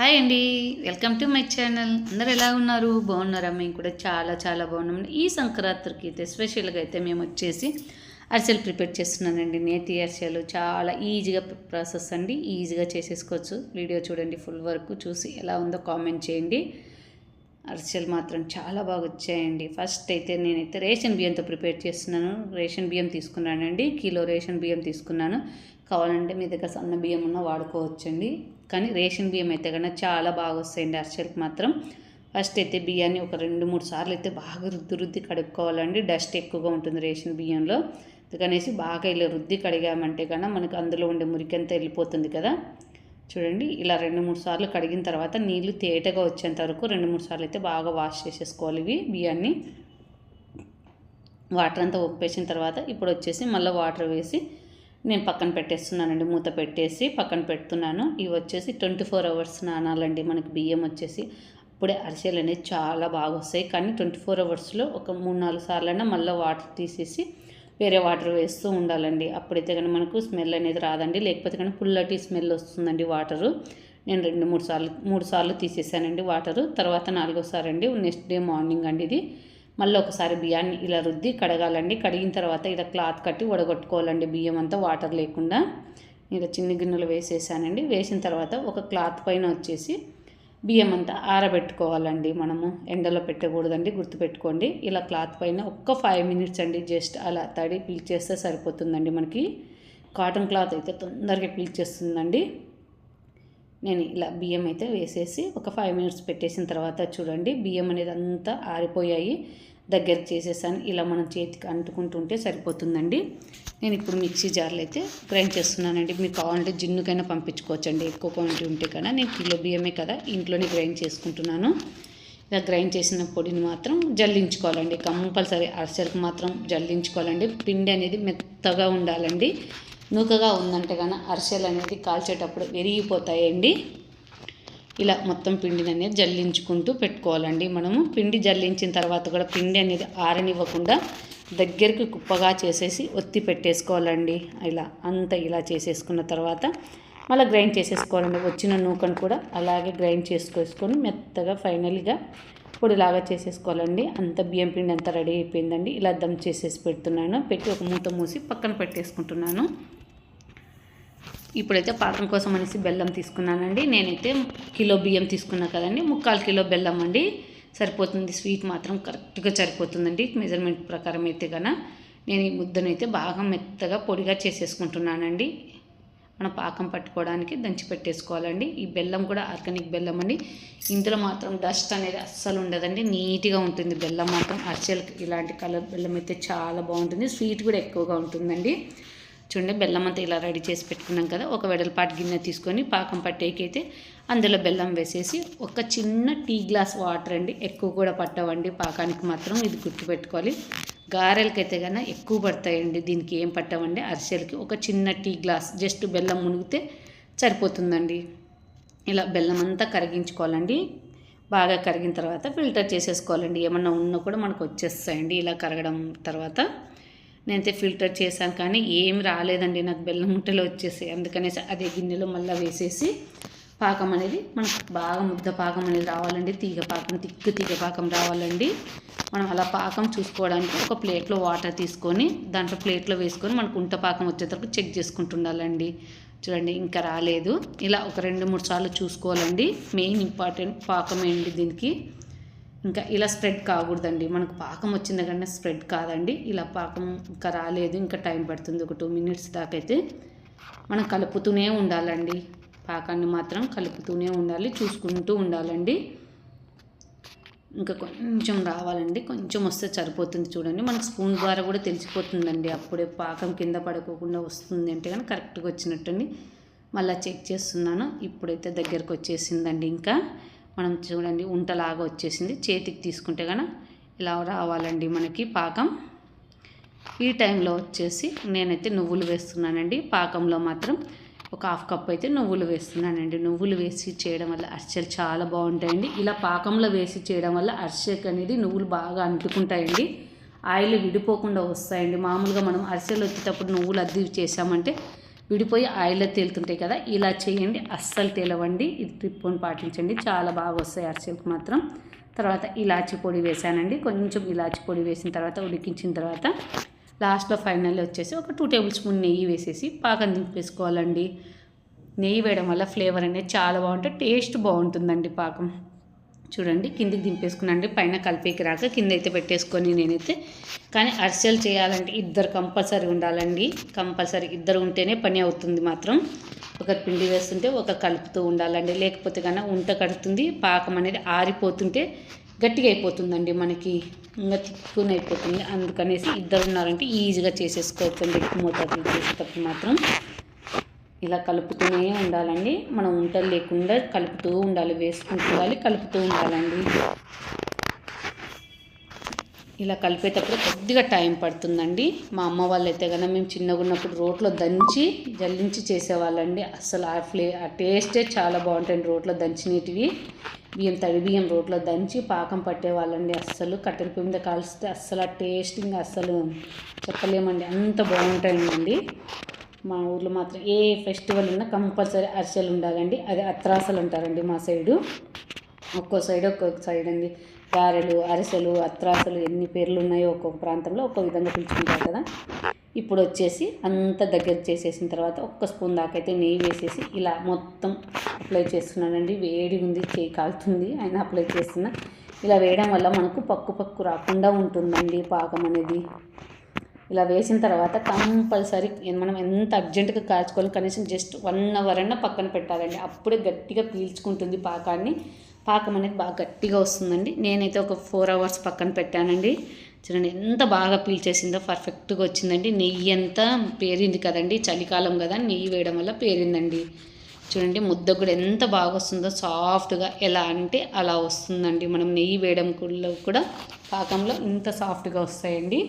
Hi అండి. Welcome to my channel. అందరు ఎలా ఉన్నారు? బాగున్నారా? మేము కూడా చాలా చాలా బాగున్నాం. ఈ సంక్రాంతికి అయితే స్పెషల్గా అయితే మేము వచ్చేసి అరిసెలు ప్రిపేర్ చేస్తున్నానండి. నేతి అరిసెలు చాలా ఈజీగా ప్రాసెస్ అండి. ఈజీగా చేసేసుకోవచ్చు. వీడియో చూడండి ఫుల్ వరకు చూసి ఎలా ఉందో కామెంట్ చేయండి. అరిసెలు మాత్రం చాలా బాగా వచ్చాయండి. ఫస్ట్ అయితే నేనైతే రేషన్ బియ్యంతో ప్రిపేర్ చేస్తున్నాను. రేషన్ బియ్యం తీసుకున్నానండి. కిలో రేషన్ బియ్యం తీసుకున్నాను. కావాలంటే మీ దగ్గర సన్న బియ్యం ఉన్న వాడుకోవచ్చండి. కానీ రేషన్ బియ్యం అయితే కన్నా చాలా బాగా వస్తాయండి అరిసెలకు మాత్రం. ఫస్ట్ అయితే బియ్యాన్ని ఒక రెండు మూడు సార్లు అయితే బాగా రుద్ది రుద్ది కడుక్కోవాలండి. డస్ట్ ఎక్కువగా ఉంటుంది రేషన్ బియ్యంలో. అందుకనేసి బాగా ఇలా రుద్ది కడిగామంటే కన్నా మనకు అందులో ఉండే మురికంతా వెళ్ళిపోతుంది కదా. చూడండి ఇలా రెండు మూడు సార్లు కడిగిన తర్వాత నీళ్ళు తేటగా వచ్చేంత వరకు రెండు మూడు సార్లు అయితే బాగా వాష్ చేసేసుకోవాలి ఇవి బియ్యాన్ని. వాటర్ అంతా ఒప్పేసిన తర్వాత ఇప్పుడు వచ్చేసి మళ్ళీ వాటర్ వేసి నేను పక్కన పెట్టేస్తున్నానండి మూత పెట్టేసి పక్కన పెడుతున్నాను. ఇవి వచ్చేసి ట్వంటీ ఫోర్ అవర్స్ నానాలండి మనకి బియ్యం వచ్చేసి. అప్పుడే అరిసెలు అనేది చాలా బాగా వస్తాయి కానీ ట్వంటీ ఫోర్ అవర్స్లో ఒక మూడు నాలుగు సార్లైనా మళ్ళీ వాటర్ తీసేసి వేరే వాటర్ వేస్తూ ఉండాలండి. అప్పుడైతే కానీ మనకు స్మెల్ అనేది రాదండి లేకపోతే కానీ పుల్లటి స్మెల్ వస్తుందండి వాటరు. నేను రెండు మూడు సార్లు మూడు సార్లు తీసేసానండి వాటరు. తర్వాత నాలుగోసారి అండి నెక్స్ట్ డే మార్నింగ్ అండి ఇది. మళ్ళీ ఒకసారి బియ్యాన్ని ఇలా రుద్ది కడగాలండి. కడిగిన తర్వాత ఇలా క్లాత్ కట్టి వడగొట్టుకోవాలండి. బియ్యం అంతా వాటర్ లేకుండా ఇలా చిన్న గిన్నెలు వేసేసానండి. వేసిన తర్వాత ఒక క్లాత్ పైన వచ్చేసి బియ్యం అంతా ఆరబెట్టుకోవాలండి మనము. ఎండలో పెట్టకూడదండి గుర్తుపెట్టుకోండి. ఇలా క్లాత్ పైన ఒక్క ఫైవ్ మినిట్స్ అండి జస్ట్ అలా తడి పీల్చేస్తే సరిపోతుందండి మనకి. కాటన్ క్లాత్ అయితే తొందరగా పీల్చేస్తుందండి. నేను ఇలా బియ్యం అయితే వేసేసి ఒక ఫైవ్ మినిట్స్ పెట్టేసిన తర్వాత చూడండి బియ్యం అనేది అంతా ఆరిపోయాయి. దగ్గర చేసేసాను. ఇలా మనం చేతికి అంటుకుంటుంటే సరిపోతుందండి. నేను ఇప్పుడు మిక్సీ జార్లు అయితే గ్రైండ్ చేస్తున్నానండి. మీకు కావాలంటే జిన్నుకైనా పంపించుకోవచ్చండి. ఎక్కువ క్వాంటిటీ ఉంటే కదా. నేను కిలో బియ్యమే కదా ఇంట్లోనే గ్రైండ్ చేసుకుంటున్నాను. ఇలా గ్రైండ్ చేసిన పొడిని మాత్రం జల్లించుకోవాలండి. కంపల్సరీ అరిసెలకు మాత్రం జల్లించుకోవాలండి. పిండి అనేది మెత్తగా ఉండాలండి. నూకగా ఉందంటే కానీ అరిసెలు అనేది కాల్చేటప్పుడు విరిగిపోతాయండి. ఇలా మొత్తం పిండిని అనేది జల్లించుకుంటూ పెట్టుకోవాలండి. మనము పిండి జల్లించిన తర్వాత కూడా పిండి అనేది ఆరనివ్వకుండా దగ్గరికి కుప్పగా చేసేసి ఒత్తి పెట్టేసుకోవాలండి. ఇలా అంత ఇలా చేసేసుకున్న తర్వాత మళ్ళీ గ్రైండ్ చేసేసుకోవాలండి. వచ్చిన నూకను కూడా అలాగే గ్రైండ్ చేసుకొని మెత్తగా ఫైనల్గా పొడిలాగా చేసేసుకోవాలండి. అంత బియ్యం పిండి అంతా రెడీ అయిపోయిందండి. ఇలా దమ్ చేసేసి పెడుతున్నాను. పెట్టి ఒక మూత మూసి పక్కన పెట్టేసుకుంటున్నాను. ఇప్పుడైతే పాకం కోసం అనేసి బెల్లం తీసుకున్నానండి. నేనైతే కిలో బియ్యం తీసుకున్నా కదండి. ముక్కాలు కిలో బెల్లం అండి. సరిపోతుంది. స్వీట్ మాత్రం కరెక్ట్గా సరిపోతుందండి. మెజర్మెంట్ ప్రకారం అయితే కన నేను ఈ ముద్దనైతే బాగా మెత్తగా పొడిగా చేసేసుకుంటున్నానండి. మనం పాకం పట్టుకోవడానికి దంచి పెట్టేసుకోవాలండి. ఈ బెల్లం కూడా ఆర్గానిక్ బెల్లం అండి. ఇందులో మాత్రం డస్ట్ అనేది అస్సలు ఉండదండి. నీట్గా ఉంటుంది బెల్లం మాత్రం. అర్చల్ ఇలాంటి కలర్ బెల్లం అయితే చాలా బాగుంటుంది. స్వీట్ కూడా ఎక్కువగా ఉంటుందండి. చూడండి బెల్లం అంతా ఇలా రెడీ చేసి పెట్టుకున్నాం కదా ఒక వెడల్పాటి గిన్నె తీసుకొని పాకం పట్టేకైతే అందులో బెల్లం వేసేసి ఒక చిన్న టీ గ్లాస్ వాటర్ అండి ఎక్కువ కూడా పట్టవండి పాకానికి మాత్రం ఇది గుర్తుపెట్టుకోవాలి. గారెలకైతే కన్నా ఎక్కువ పడతాయండి దీనికి ఏం పట్టవండి అరిసెలకి ఒక చిన్న టీ గ్లాస్ జస్ట్ బెల్లం మునిగితే సరిపోతుందండి. ఇలా బెల్లం అంతా కరిగించుకోవాలండి బాగా కరిగిన తర్వాత ఫిల్టర్ చేసేసుకోవాలండి ఏమన్నా ఉన్నా కూడా మనకు వచ్చేస్తాయండి ఇలా కరగడం తర్వాత. నేనైతే ఫిల్టర్ చేశాను కానీ ఏం రాలేదండి నాకు బెల్లం ముట్టలు వచ్చేసి అందుకనేసి అదే గిన్నెలో మళ్ళీ వేసేసి పాకం అనేది మనకు బాగా ముద్ద పాకం అనేది రావాలండి. తీగ పాకం తిక్కు తీగ పాకం రావాలండి. మనం అలా పాకం చూసుకోవడానికి ఒక ప్లేట్లో వాటర్ తీసుకొని దాంట్లో ప్లేట్లో వేసుకొని మనకు ఉంట పాకం వచ్చేటప్పుడు చెక్ చేసుకుంటుండాలండి. చూడండి ఇంకా రాలేదు. ఇలా ఒక రెండు మూడు సార్లు చూసుకోవాలండి. మెయిన్ ఇంపార్టెంట్ పాకం ఏంటి దీనికి? ఇంకా ఇలా స్ప్రెడ్ కాకూడదండి. మనకు పాకం వచ్చింది కానీ స్ప్రెడ్ కాదండి. ఇలా పాకం ఇంకా రాలేదు ఇంకా టైం పడుతుంది. ఒక టూ మినిట్స్ దాకా అయితే మనం కలుపుతూనే ఉండాలండి. పాకాన్ని మాత్రం కలుపుతూనే ఉండాలి చూసుకుంటూ ఉండాలండి. ఇంకా కొంచెం రావాలండి. కొంచెం వస్తే సరిపోతుంది చూడండి. మనకు స్పూన్ ద్వారా కూడా తెలిసిపోతుందండి. అప్పుడే పాకం కింద పడుకోకుండా వస్తుంది అంటే కానీ కరెక్ట్గా వచ్చినట్టండి. మళ్ళీ చెక్ చేస్తున్నాను. ఇప్పుడైతే దగ్గరకు వచ్చేసిందండి ఇంకా. మనం చూడండి ఉంటలాగా వచ్చేసింది. చేతికి తీసుకుంటే కనుక ఇలా రావాలండి మనకి పాకం. ఈ టైంలో వచ్చేసి నేనైతే నువ్వులు వేస్తున్నానండి. పాకంలో మాత్రం ఒక హాఫ్ కప్ అయితే నువ్వులు వేస్తున్నానండి. నువ్వులు వేసి చేయడం వల్ల అరిసెలు చాలా బాగుంటాయండి. ఇలా పాకంలో వేసి చేయడం వల్ల అరిసెకి అనేది నువ్వులు బాగా అంటుకుంటాయండి. ఆయిల్ విడిపోకుండా వస్తాయండి. మామూలుగా మనం అరిసెలు వచ్చేటప్పుడు నువ్వులు అద్ది చేసామంటే విడిపోయి ఆయిల్లో తేలుతుంటాయి కదా ఇలా చేయండి. అస్సలు తేలవండి. ఇది ట్రిప్పుని పాటించండి. చాలా బాగా వస్తాయి అరిసెలకు మాత్రం. తర్వాత ఇలాచి పొడి వేసానండి. కొంచెం ఇలాచి పొడి వేసిన తర్వాత ఉడికించిన తర్వాత లాస్ట్లో ఫైనల్ వచ్చేసి ఒక టూ టేబుల్ స్పూన్ నెయ్యి వేసేసి పాకం దింపేసుకోవాలండి నెయ్యి వేయడం వల్ల ఫ్లేవర్ అనేది చాలా బాగుంటుంది. టేస్ట్ బాగుంటుందండి పాకం. చూడండి కిందికి దింపేసుకున్నాండి పైన కలిపేకి రాక కింద అయితే పెట్టేసుకొని నేనైతే. కానీ అరిసెలు చేయాలంటే ఇద్దరు కంపల్సరీ ఉండాలండి. కంపల్సరీ ఇద్దరు ఉంటేనే పని అవుతుంది మాత్రం. ఒకరు పిండి వేస్తుంటే ఒక కలుపుతూ ఉండాలండి. లేకపోతే కన్నా ఉంట కడుతుంది పాకం అనేది ఆరిపోతుంటే గట్టిగా అయిపోతుందండి మనకి. ఇంకా తిక్కుని అయిపోతుంది అందుకనేసి ఇద్దరు ఉన్నారంటే ఈజీగా చేసేసుకోవచ్చండి. ఎక్కువ మోతాదులు చేసేటప్పుడు మాత్రం. ఇలా కలుపుతూనే ఉండాలండి. మనం ఉంటలు లేకుండా కలుపుతూ ఉండాలి వేసుకుంటూ ఉండాలి కలుపుతూ ఉండాలండి. ఇలా కలిపేటప్పుడు కొద్దిగా టైం పడుతుందండి. మా అమ్మ వాళ్ళు అయితే కనుక మేము చిన్నగా ఉన్నప్పుడు రోట్లో దంచి జల్లించి చేసేవాళ్ళండి. అసలు ఆ ఫ్లే ఆ టేస్టే చాలా బాగుంటాయండి రోట్లో దంచినటివి బియ్యం తడి బియ్యం రోట్లో దంచి పాకం పట్టేవాళ్ళండి. అస్సలు కట్టెల పొయ్యి మీద కాల్స్తే అస్సలు ఆ టేస్టింగ్ అస్సలు చెప్పలేమండి. అంత బాగుంటాయండి. మా ఊర్లో మాత్రం ఏ ఫెస్టివల్ ఉన్నా కంపల్సరీ అరిసెలు ఉండాలండి. అది అత్రాసలు అంటారండి మా సైడు. ఒక్కో సైడ్ ఒక్కొక్క సైడ్ అండి. గారెలు అరిసెలు అత్రాసలు ఎన్ని పేర్లు ఉన్నాయో ఒక్కొక్క ప్రాంతంలో ఒక్కో విధంగా పిలుచుకుంటారు కదా. ఇప్పుడు వచ్చేసి అంత దగ్గర చేసేసిన తర్వాత ఒక్క స్పూన్ దాకా అయితే నెయ్యి వేసేసి ఇలా మొత్తం అప్లై చేస్తున్నానండి. వేడి ఉంది చేయి కాలుతుంది అయినా అప్లై చేస్తున్నా. ఇలా వేయడం వల్ల మనకు పక్కు పక్కు రాకుండా ఉంటుందండి పాకం అనేది. ఇలా వేసిన తర్వాత కంపల్సరీ మనం ఎంత అర్జెంటుగా కాల్చుకోవాలి కనీసం జస్ట్ వన్ అవర్ అన్న పక్కన పెట్టాలండి. అప్పుడే గట్టిగా పీల్చుకుంటుంది పాకాన్ని. పాకం అనేది బాగా గట్టిగా వస్తుందండి. నేనైతే ఒక ఫోర్ అవర్స్ పక్కన పెట్టానండి. చూడండి ఎంత బాగా పీల్చేసిందో పర్ఫెక్ట్గా వచ్చిందండి. నెయ్యి అంతా పేరింది కదండి చలికాలం కదా నెయ్యి వేయడం వల్ల పేరిందండి. చూడండి ముద్ద కూడా ఎంత బాగా వస్తుందో సాఫ్ట్గా ఎలా అంటే అలా వస్తుందండి. మనం నెయ్యి వేయడం కూడా పాకంలో ఇంత సాఫ్ట్గా వస్తాయండి.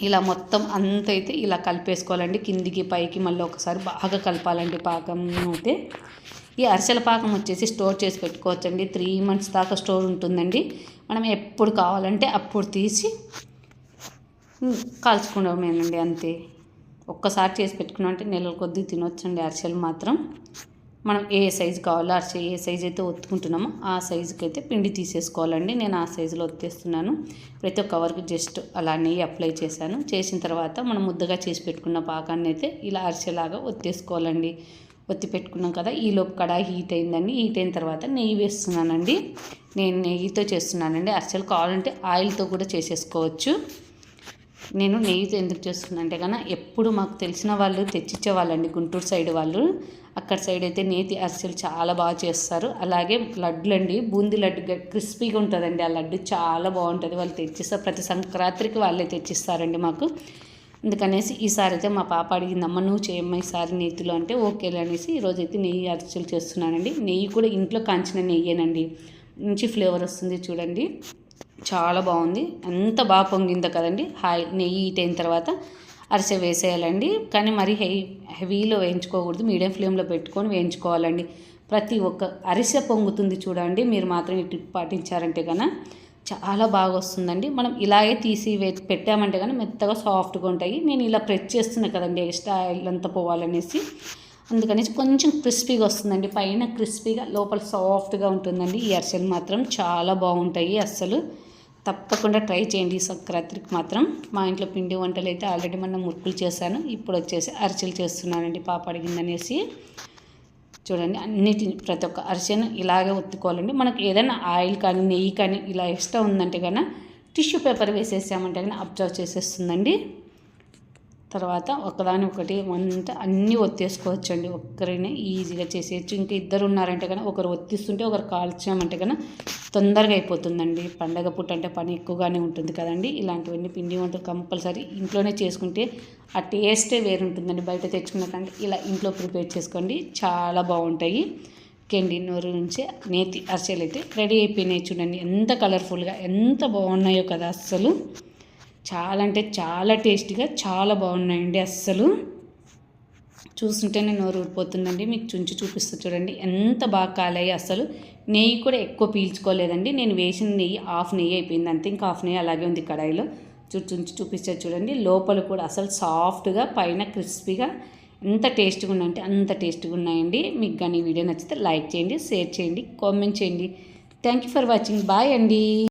ఇలా మొత్తం అంత అయితే ఇలా కలిపేసుకోవాలండి. కిందికి పైకి మళ్ళీ ఒకసారి బాగా కలపాలండి పాకం అయితే. ఈ అరిసెల పాకం వచ్చేసి స్టోర్ చేసి పెట్టుకోవచ్చండి. త్రీ మంత్స్ దాకా స్టోర్ ఉంటుందండి. మనం ఎప్పుడు కావాలంటే అప్పుడు తీసి కాల్చుకోవడమేనండి అంతే. ఒక్కసారి చేసి పెట్టుకున్నామంటే నెలల కొద్దీ తినొచ్చండి అరిసెలు మాత్రం. మనం ఏ సైజు కావాలో అరిసె ఏ సైజు అయితే ఒత్తుకుంటున్నామో ఆ సైజుకి అయితే పిండి తీసేసుకోవాలండి. నేను ఆ సైజులో ఒత్తేస్తున్నాను. ప్రతి ఒక్క కవర్కి జస్ట్ అలా నెయ్యి అప్లై చేశాను. చేసిన తర్వాత మనం ముద్దగా చేసి పెట్టుకున్న పాకాన్ని అయితే ఇలా అరిసెలాగా ఒత్తేసుకోవాలండి. ఒత్తి పెట్టుకున్నాం కదా ఈలోపు కడాయి హీట్ అయిందండి. హీట్ అయిన తర్వాత నెయ్యి వేస్తున్నానండి. నేను నెయ్యితో చేస్తున్నానండి. అరిసెలు కావాలంటే ఆయిల్తో కూడా చేసేసుకోవచ్చు. నేను నెయ్యితో ఎందుకు చేస్తున్నా అంటే కన్నా ఎప్పుడు మాకు తెలిసిన వాళ్ళు తెచ్చిచ్చే వాళ్ళండి. గుంటూరు సైడ్ వాళ్ళు. అక్కడ సైడ్ అయితే నేతి అరిసెలు చాలా బాగా చేస్తారు. అలాగే లడ్డులు అండి బూందీ లడ్డు క్రిస్పీగా ఉంటుందండి. ఆ లడ్డు చాలా బాగుంటుంది. వాళ్ళు తెచ్చిస్తారు ప్రతి సంక్రాంతికి వాళ్ళే తెచ్చిస్తారండి మాకు. అందుకనేసి ఈసారి అయితే మా పాప అడిగిందమ్మ నువ్వు చేయమ్మా ఈసారి నేతిలో. అంటే ఓకేలే అనేసి ఈరోజు అయితే నెయ్యి అరిసెలు చేస్తున్నానండి. నెయ్యి కూడా ఇంట్లో కాంచిన నెయ్యేనండి. మంచి ఫ్లేవర్ వస్తుంది చూడండి. చాలా బాగుంది. ఎంత బాగా పొంగిందో కదండి. హాయ్ నెయ్యి అయిన తర్వాత అరిసె వేసేయాలండి. కానీ మరి హె హెవీలో వేయించుకోకూడదు. మీడియం ఫ్లేమ్లో పెట్టుకొని వేయించుకోవాలండి. ప్రతి ఒక్క అరిసె పొంగుతుంది చూడండి. మీరు మాత్రం ఈ టిప్ పాటించారంటే కన్నా చాలా బాగా వస్తుందండి. మనం ఇలాగే తీసి పెట్టామంటే కానీ మెత్తగా సాఫ్ట్గా ఉంటాయి. నేను ఇలా ప్రెస్ చేస్తున్నా కదండి. ఎక్స్ట్రా ఆయిల్ అంతా పోవాలనేసి. అందుకనేసి కొంచెం క్రిస్పీగా వస్తుందండి. పైన క్రిస్పీగా లోపల సాఫ్ట్గా ఉంటుందండి. ఈ అరిసెలు మాత్రం చాలా బాగుంటాయి అస్సలు. తప్పకుండా ట్రై చేయండి ఈ సంక్రాంతికి మాత్రం. మా ఇంట్లో పిండి వంటలు అయితే ఆల్రెడీ మనం మురుకులు చేశాను. ఇప్పుడు వచ్చేసి అరిసెలు చేస్తున్నానండి పాప అడిగిందనేసి. చూడండి అన్నిటిని ప్రతి ఒక్క అరిసెను ఇలాగే ఒత్తుకోవాలండి మనకు ఏదైనా ఆయిల్ కానీ నెయ్యి కానీ ఇలా ఎక్స్ట్రా ఉందంటే కన్నా టిష్యూ పేపర్ వేసేసామంటే కానీ అబ్జర్వ్ చేసేస్తుందండి. తర్వాత ఒకదాని ఒకటి అంతా అన్నీ ఒత్తేసుకోవచ్చు అండి ఒక్కరినే ఈజీగా చేసేయచ్చు. ఇంకా ఇద్దరు ఉన్నారంటే కానీ ఒకరు ఒత్తిస్తుంటే ఒకరు కాల్చామంటే కన్నా తొందరగా అయిపోతుందండి. పండగ పుట్ట అంటే పని ఎక్కువగానే ఉంటుంది కదండి. ఇలాంటివన్నీ పిండి వంటలు కంపల్సరీ ఇంట్లోనే చేసుకుంటే ఆ టేస్టే వేరుంటుందండి. బయట తెచ్చుకున్న కంటే ఇలా ఇంట్లో ప్రిపేర్ చేసుకోండి. చాలా బాగుంటాయి. కెండి నోరు నుంచి నేతి అరిసెలు అయితే రెడీ అయిపోయినాయి చూడండి. ఎంత కలర్ఫుల్గా ఎంత బాగున్నాయో కదా అస్సలు. చాలా అంటే చాలా టేస్టీగా చాలా బాగున్నాయండి అస్సలు. చూస్తుంటేనే నోరు ఊడిపోతుందండి మీకు చుంచి చూపిస్తూ చూడండి. ఎంత బాగా కాలాయి అసలు నెయ్యి కూడా ఎక్కువ పీల్చుకోలేదండి. నేను వేసిన నెయ్యి హాఫ్ నెయ్యి అయిపోయింది అంతే. ఇంకా హాఫ్ నెయ్యి అలాగే ఉంది కడాయిలో. చుంచి చూపిస్తే చూడండి. లోపల కూడా అసలు సాఫ్ట్గా పైన క్రిస్పీగా ఎంత టేస్ట్గా ఉన్నాయంటే అంత టేస్ట్గా ఉన్నాయండి. మీకు కానీ వీడియో నచ్చితే లైక్ చేయండి షేర్ చేయండి కామెంట్ చేయండి. Thank you for watching. Bye అండి.